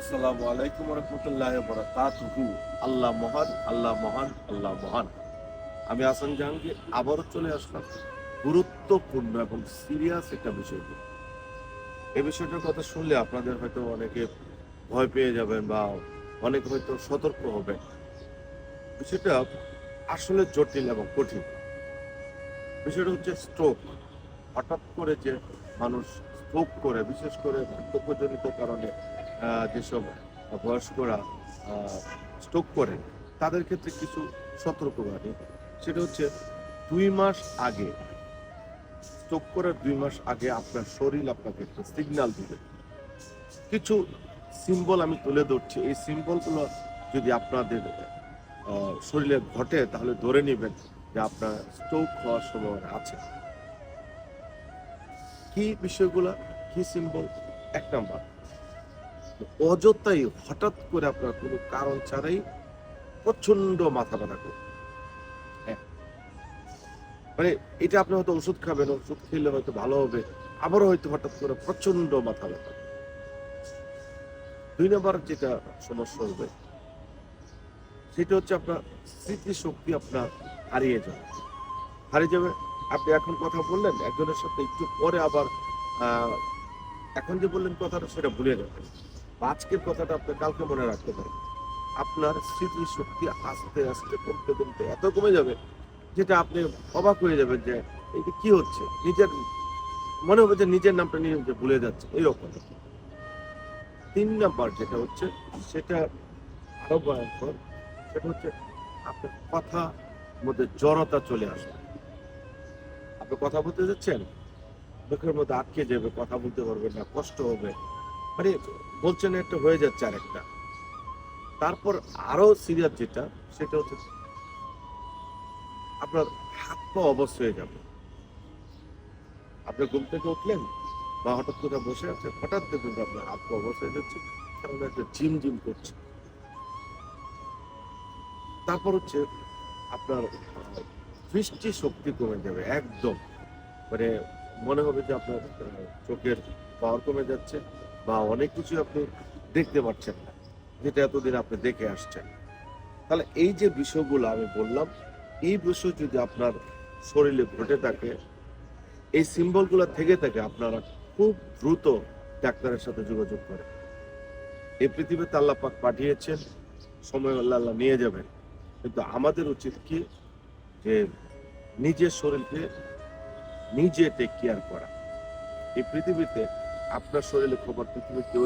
আসসালামু আলাইকুম রহমতুল্লাহ বরাকাতুহু আল্লাহ মহান আল্লাহ মহান আল্লাহ মহান। আমি আসান জাহাঙ্গীর আবারও চলে আসলাম গুরুত্বপূর্ণ এবং সিরিয়াস একটা বিষয়। এই বিষয়টার কথা শুনলে আপনাদের হয়তো অনেকে ভয় পেয়ে যাবেন বা অনেকে হয়তো সতর্ক হবেন। বিষয়টা আসলে জটিল এবং কঠিন। বিষয়টা হচ্ছে স্ট্রোক হঠাৎ করে যে মানুষ স্ট্রোক করে, বিশেষ করে বার্ধক্যজনিত কারণে যেসব বয়স্করা স্ট্রোক করে, তাদের ক্ষেত্রে কিছু সতর্কবাণী সেটা হচ্ছে, দুই মাস আগে স্ট্রোক করার দুই মাস আগে আপনার শরীর আপনাকে একটা সিগন্যাল দিবে। কিছু সিম্বল আমি তুলে ধরছি। এই সিম্বলগুলো যদি আপনাদের শরীরে ঘটে, তাহলে ধরে নেবেন যে আপনার স্ট্রোক হওয়ার সম্ভাবনা আছে। কি বিষয়গুলো? কি সিম্বল এক নাম্বার। অযথাই হঠাৎ করে আপনার কোনো কারণ ছাড়াই প্রচণ্ড মাথা ব্যথা করবে হ্যাঁ। মানে এটা আপনি হয়তো ওষুধ খাবেন, ওষুধ খেলে হয়তো ভালো হবে, আবারও হয়তো হঠাৎ করে প্রচণ্ড মাথা ব্যথা। দুই নম্বর যেটা সমস্যা হবে, সেটা হচ্ছে আপনার স্মৃতিশক্তি আপনার হারিয়ে যাবে। হারিয়ে যাবে, আপনি এখন কথা বললেন, একজনের সাথে একটু পরে আবার এখন যে বললেন কথাটা, সেটা ভুলে যাবেন। আজকের কথাটা আপনি কালকে মনে রাখতে পারেন। আপনার স্মৃতি শক্তি আস্তে আস্তে কমতে কমতে এত কমে যাবে যেটা আপনি অবাক হয়ে যাবেন যে এটা কি হচ্ছে? নিজের, মনে হবে যে নিজের নামটা নিয়ে ভুলে যাচ্ছে এইরকম তিন নাম্বার যেটা হচ্ছে, সেটা আরও ভয়ঙ্কর, সেটা হচ্ছে আপনার কথা মধ্যে জড়তা চলে আসবে। আপনি কথা বলতে যাচ্ছেন, মুখের মধ্যে আটকে যাবে, কথা বলতে পারবেন না, কষ্ট হবে। মানে বলছেন একটা হয়ে যাচ্ছে আরেকটা। তারপর আরও সিরিয়াস যেটা, সেটা হচ্ছে আপনার হাত পা অবশ হয়ে যাবে। আপনি ঘুম থেকে উঠলেন, বা হঠাৎ করে বসে আছে হঠাৎ দেখবেন আপনার হাত পা অবশ হয়ে যাচ্ছে কেমন একটা জিম জিম করছে। তারপর হচ্ছে আপনার দৃষ্টি শক্তি কমে যাবে, একদম। মানে মনে হবে যে আপনার চোখের পাওয়ার কমে যাচ্ছে। বা অনেক কিছু আপনি দেখতে পাচ্ছেন না, যেটা এতদিন আপনি দেখে আসছেন। তাহলে এই যে বিষয়গুলো আমি বললাম, এই বিষয় যদি আপনার শরীরে ঘটে থাকে, এই সিম্বলগুলো থেকে থাকে, আপনারা খুব দ্রুত ডাক্তারের সাথে যোগাযোগ করেন। এই পৃথিবীতে আল্লাহ পাক পাঠিয়েছেন, সময় আল্লাহ আল্লাহ নিয়ে যাবেন। কিন্তু আমাদের উচিত কি? যে নিজের শরীরকে নিজে টেক কেয়ার করা। এই পৃথিবীতে আপনার শরীরে খবর পৃথিবীর কেউ